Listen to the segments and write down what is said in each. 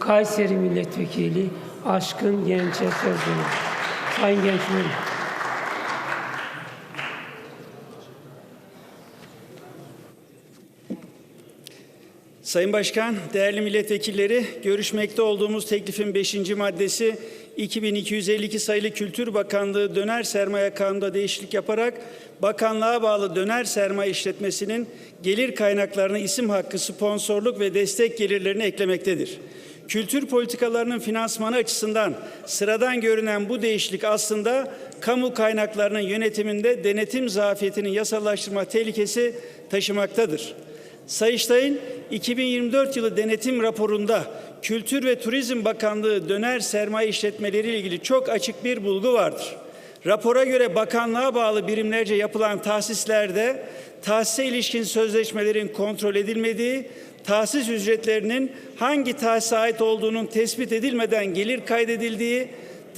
Kayseri Milletvekili Aşkın Genç'e söz veriyorum. Sayın Genç buyurun. Sayın Başkan, değerli milletvekilleri, görüşmekte olduğumuz teklifin 5. maddesi 2252 sayılı Kültür Bakanlığı döner sermaye kanununda değişiklik yaparak bakanlığa bağlı döner sermaye işletmesinin gelir kaynaklarına isim hakkı, sponsorluk ve destek gelirlerini eklemektedir. Kültür politikalarının finansmanı açısından sıradan görünen bu değişiklik aslında kamu kaynaklarının yönetiminde denetim zafiyetinin yasallaştırma tehlikesi taşımaktadır. Sayıştay'ın 2024 yılı denetim raporunda Kültür ve Turizm Bakanlığı döner sermaye işletmeleri ile ilgili çok açık bir bulgu vardır. Rapora göre bakanlığa bağlı birimlerce yapılan tahsislerde tahsise ilişkin sözleşmelerin kontrol edilmediği, tahsis ücretlerinin hangi tahsise ait olduğunun tespit edilmeden gelir kaydedildiği,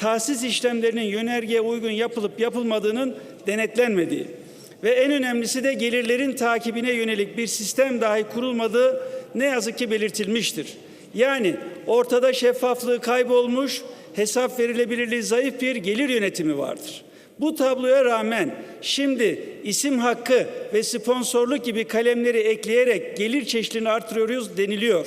tahsis işlemlerinin yönergeye uygun yapılıp yapılmadığının denetlenmediği, ve en önemlisi de gelirlerin takibine yönelik bir sistem dahi kurulmadığı ne yazık ki belirtilmiştir. Yani ortada şeffaflığı kaybolmuş, hesap verilebilirliği zayıf bir gelir yönetimi vardır. Bu tabloya rağmen şimdi isim hakkı ve sponsorluk gibi kalemleri ekleyerek gelir çeşitliliğini artırıyoruz deniliyor.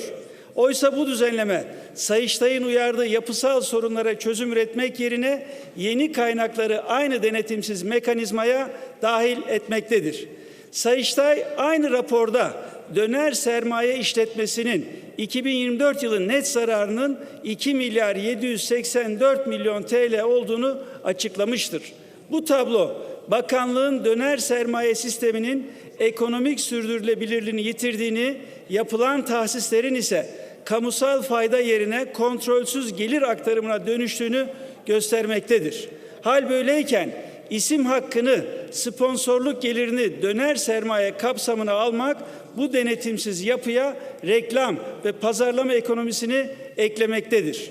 Oysa bu düzenleme Sayıştay'ın uyardığı yapısal sorunlara çözüm üretmek yerine yeni kaynakları aynı denetimsiz mekanizmaya dahil etmektedir. Sayıştay aynı raporda döner sermaye işletmesinin 2024 yılı net zararının 2 milyar 784 milyon TL olduğunu açıklamıştır. Bu tablo bakanlığın döner sermaye sisteminin ekonomik sürdürülebilirliğini yitirdiğini, yapılan tahsislerin ise kamusal fayda yerine kontrolsüz gelir aktarımına dönüştüğünü göstermektedir. Hal böyleyken isim hakkını, sponsorluk gelirini döner sermaye kapsamına almak bu denetimsiz yapıya reklam ve pazarlama ekonomisini eklemektedir.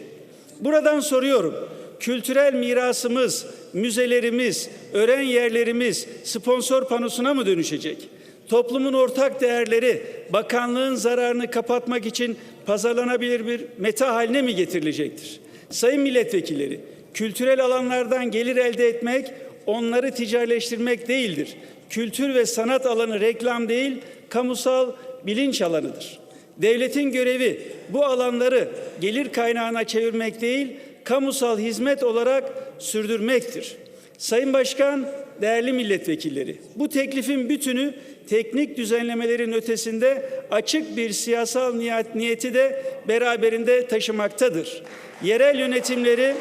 Buradan soruyorum. Kültürel mirasımız, müzelerimiz, öğren yerlerimiz sponsor panosuna mı dönüşecek? Toplumun ortak değerleri bakanlığın zararını kapatmak için pazarlanabilir bir meta haline mi getirilecektir? Sayın milletvekilleri, kültürel alanlardan gelir elde etmek, onları ticarileştirmek değildir. Kültür ve sanat alanı reklam değil, kamusal bilinç alanıdır. Devletin görevi bu alanları gelir kaynağına çevirmek değil, kamusal hizmet olarak sürdürmektir. Sayın Başkan, değerli milletvekilleri, bu teklifin bütünü teknik düzenlemelerin ötesinde açık bir siyasal niyet, niyeti de beraberinde taşımaktadır. Yerel yönetimleri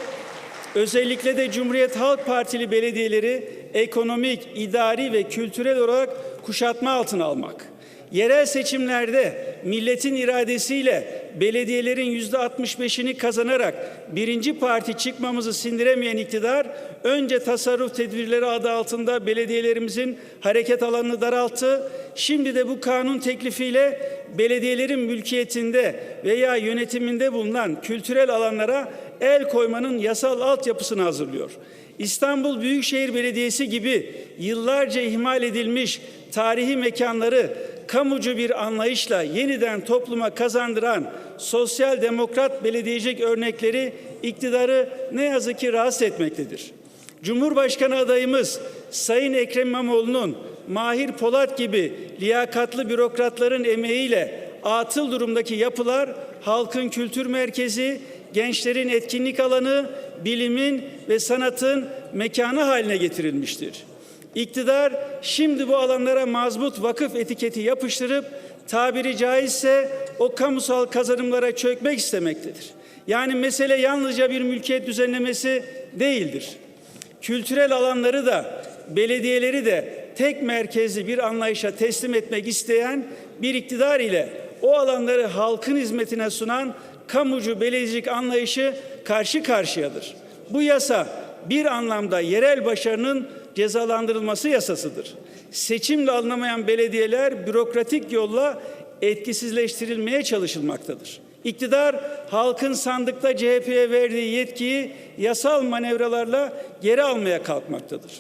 özellikle de Cumhuriyet Halk Partili belediyeleri ekonomik, idari ve kültürel olarak kuşatma altına almak. Yerel seçimlerde milletin iradesiyle belediyelerin yüzde 65'ini kazanarak birinci parti çıkmamızı sindiremeyen iktidar önce tasarruf tedbirleri adı altında belediyelerimizin hareket alanını daralttı. Şimdi de bu kanun teklifiyle belediyelerin mülkiyetinde veya yönetiminde bulunan kültürel alanlara el koymanın yasal altyapısını hazırlıyor. İstanbul Büyükşehir Belediyesi gibi yıllarca ihmal edilmiş tarihi mekanları kamucu bir anlayışla yeniden topluma kazandıran sosyal demokrat belediyecilik örnekleri iktidarı ne yazık ki rahatsız etmektedir. Cumhurbaşkanı adayımız Sayın Ekrem İmamoğlu'nun Mahir Polat gibi liyakatlı bürokratların emeğiyle atıl durumdaki yapılar halkın kültür merkezi, gençlerin etkinlik alanı, bilimin ve sanatın mekanı haline getirilmiştir. İktidar şimdi bu alanlara mazbut vakıf etiketi yapıştırıp tabiri caizse o kamusal kazanımlara çökmek istemektedir. Yani mesele yalnızca bir mülkiyet düzenlemesi değildir. Kültürel alanları da belediyeleri de tek merkezli bir anlayışa teslim etmek isteyen bir iktidar ile o alanları halkın hizmetine sunan kamucu belediyecilik anlayışı karşı karşıyadır. Bu yasa bir anlamda yerel başarının cezalandırılması yasasıdır. Seçimle alınamayan belediyeler bürokratik yolla etkisizleştirilmeye çalışılmaktadır. İktidar halkın sandıkta CHP'ye verdiği yetkiyi yasal manevralarla geri almaya kalkmaktadır.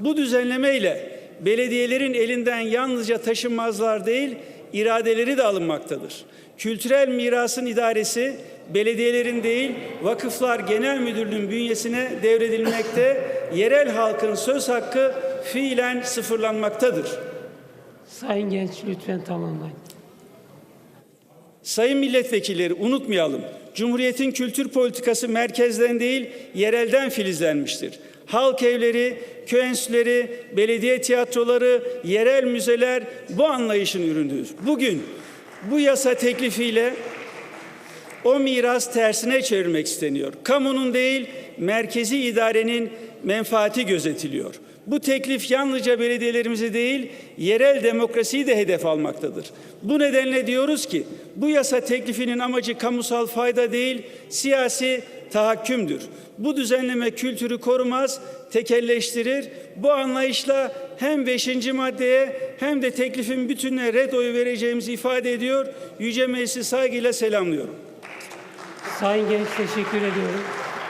Bu düzenleme ile belediyelerin elinden yalnızca taşınmazlar değil, iradeleri de alınmaktadır. Kültürel mirasın idaresi belediyelerin değil Vakıflar Genel Müdürlüğü'nün bünyesine devredilmekte, yerel halkın söz hakkı fiilen sıfırlanmaktadır. Sayın Genç lütfen tamamlayın. Sayın milletvekilleri unutmayalım. Cumhuriyetin kültür politikası merkezden değil, yerelden filizlenmiştir. Halk evleri, köy enstitüleri, belediye tiyatroları, yerel müzeler bu anlayışın ürünüdür. Bugün bu yasa teklifiyle o miras tersine çevirmek isteniyor. Kamunun değil, merkezi idarenin menfaati gözetiliyor. Bu teklif yalnızca belediyelerimizi değil, yerel demokrasiyi de hedef almaktadır. Bu nedenle diyoruz ki bu yasa teklifinin amacı kamusal fayda değil, siyasi tahakkümdür. Bu düzenleme kültürü korumaz, tekelleştirir. Bu anlayışla hem 5. maddeye hem de teklifin bütününe red oyu vereceğimizi ifade ediyor. Yüce Meclisi saygıyla selamlıyorum. Sayın Genç teşekkür ediyorum.